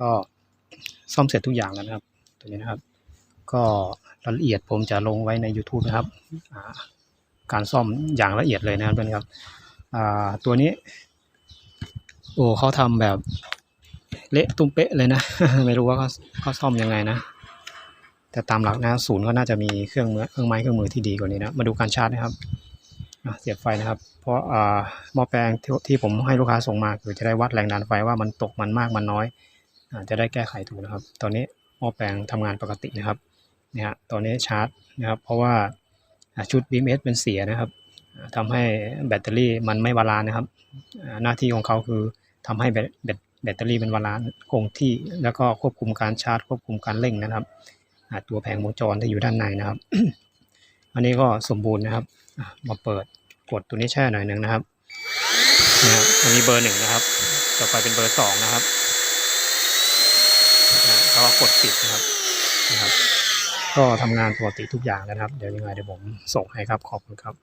ก็ซ่อมเสร็จทุกอย่างแล้วนะครับ ตัวนี้นะครับ ก็รายละเอียดผมจะลงไว้ใน YouTube นะครับการซ่อมอย่างละเอียดเลยนะครับเพื่อนครับตัวนี้ โอ้เขาทำแบบเละตุ้มเป๊ะเลยนะ ไม่รู้ว่าเขาเขาซ่อมยังไงนะ แต่ตามหลักนะศูนย์ก็น่าจะมีเครื่องมือเครื่องไม้เครื่องมือที่ดีกว่านี้นะมาดูการชาร์จนะครับเสียบไฟนะครับ เพราะอ่าหม้อแปลงที่ที่ผมให้ลูกค้าส่งมาคือจะได้วัดแรงดันไฟว่ามันตกมันมากมันน้อย จะได้แก้ไขถูกนะครับ ตอนนี้หม้อแปลงทำงานปกตินะครับเนี่ยฮะตอนนี้ชาร์จนะครับเพราะว่าชุด BMS เป็นเสียนะครับอ่าทำให้แบตเตอรี่มันไม่บาลานนะครับ หน้าที่ของเขาคือทำให้แบตแบตแบตเตอรี่เป็นบาลานคงที่แล้วก็ควบคุมการชาร์จ ควบคุมการเร่งนะครับตัวแผงวงจรที่อยู่ด้านในนะครับ อันนี้ก็สมบูรณ์นะครับมาเปิดกดตัวนี้แช่หน่อยหนึ่งนะครับนะครับอันนี้เบอร์หนึ่งนะครับ ต่อไปเป็นเบอร์สองนะครับ ก็กดปิดนะครับนะครับ ก็ทำงานปกติทุกอย่างแล้วนะครับ เดี๋ยวยังไงเดี๋ยวผมส่งให้ครับขอบคุณครับ